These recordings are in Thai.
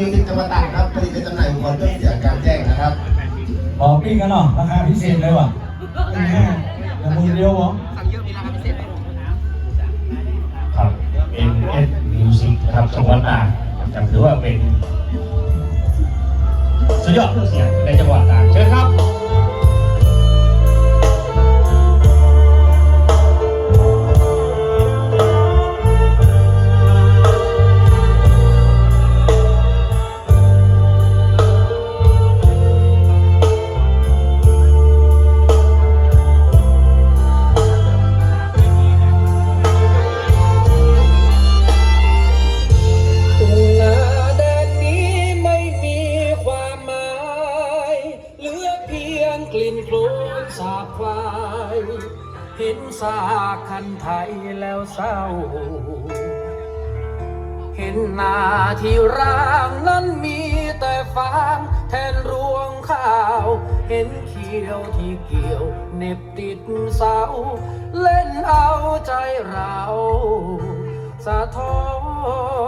มิวสิกจังหวัดตากครับผลิตและจำหน่ายอุปกรณ์เครื่องเสียงกลารแจ้งนะครับบอกพี่กันเนาะราคาพิเศษเลยว่ะอย่ามือเดียวเหรอครับ NS Music นะครับจังหวัดตากจังถือว่าเป็นสุดยอดเครื่องเสียงในจังหวัดตากเชิญครับ เห็นซาคันไทยแล้วเศร้า เห็นนาที่ร่างนั้นมีแต่ฟางแทนรวงข้าว เห็นเขียวที่เกี่ยวเหน็บติดเสา เล่นเอาใจเรา สะท้อน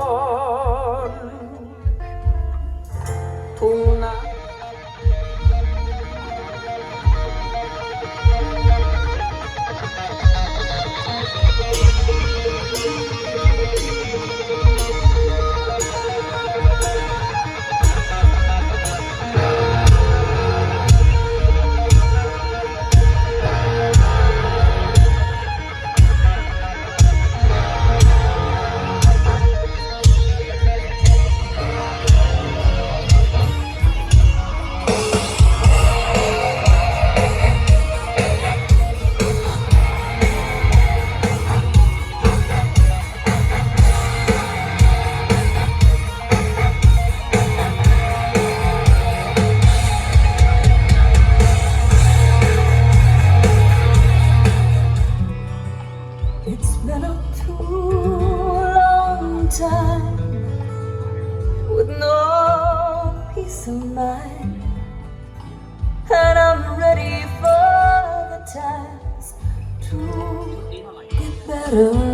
times to get better.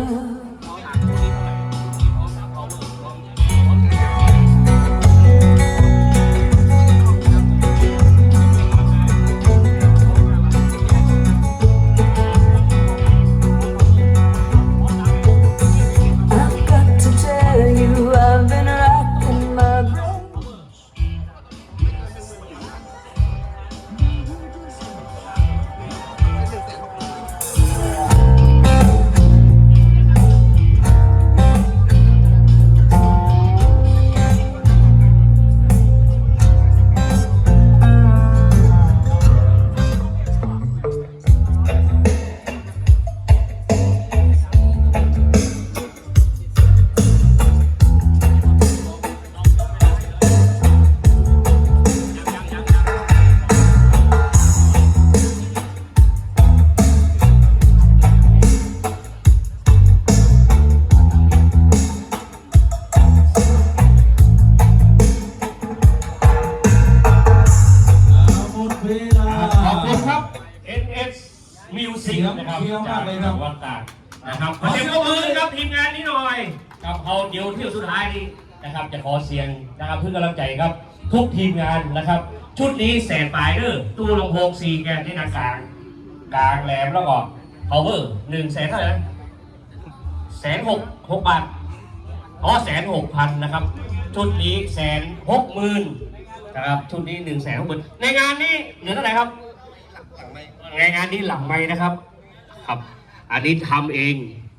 ยี่ยมจามากกเลยครับจังหวัดตากนะครับขอเสียงปรบมือครับทีมงานนี้หน่อยครับเอาเดี๋ยวเที่ยวสุดท้ายนี้นะครับ จะขอเสียงนะครับเพื่อกำลังใจครับ ทุกทีมงานนะครับ ชุดนี้แสนปลายเด้อตู้ลำโพงสี่แกนที่หนากลางกลางแหลมแล้วก็ power หนึ่งแสนเท่าไหร่นะแสนหกหกบาทอ๋อแสนหกพันนะครับ ชุดนี้แสนหกหมื่นนะครับชุดนี้หนึ่งแสนหกหมื่นในงานนี้เหลือเท่าไหร่ครับในงานนี้หลังไม้นะครับ ครับ อันนี้ทำเอง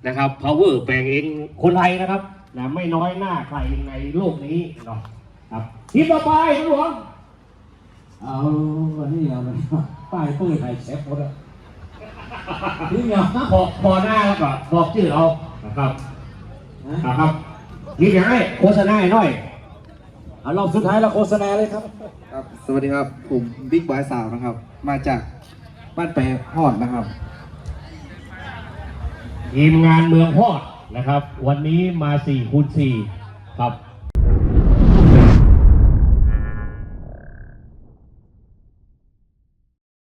นะครับ power แปลงเองคนไทยนะครับนะไม่น้อยหน้าใครในโลกนี้เนาะครับทีมต่อไปครับหลวงเอาวันนี้เอาไปป้ายปื้ยไทยเชฟหมดอะนี่ไงพอพอหน้าแล้วก็บอกชื่อเรานะครับนะครับนี่ยังไงโฆษณาให้หน่อยเอารอบสุดท้ายแล้วโฆษณาเลยครับครับ สวัสดีครับ ผมบิ๊กบอยสาวนะครับ มาจากบ้านแปรฮอดนะครับ ทีมงานเมืองพอดนะครับ วันนี้มา4คูณ4ครับ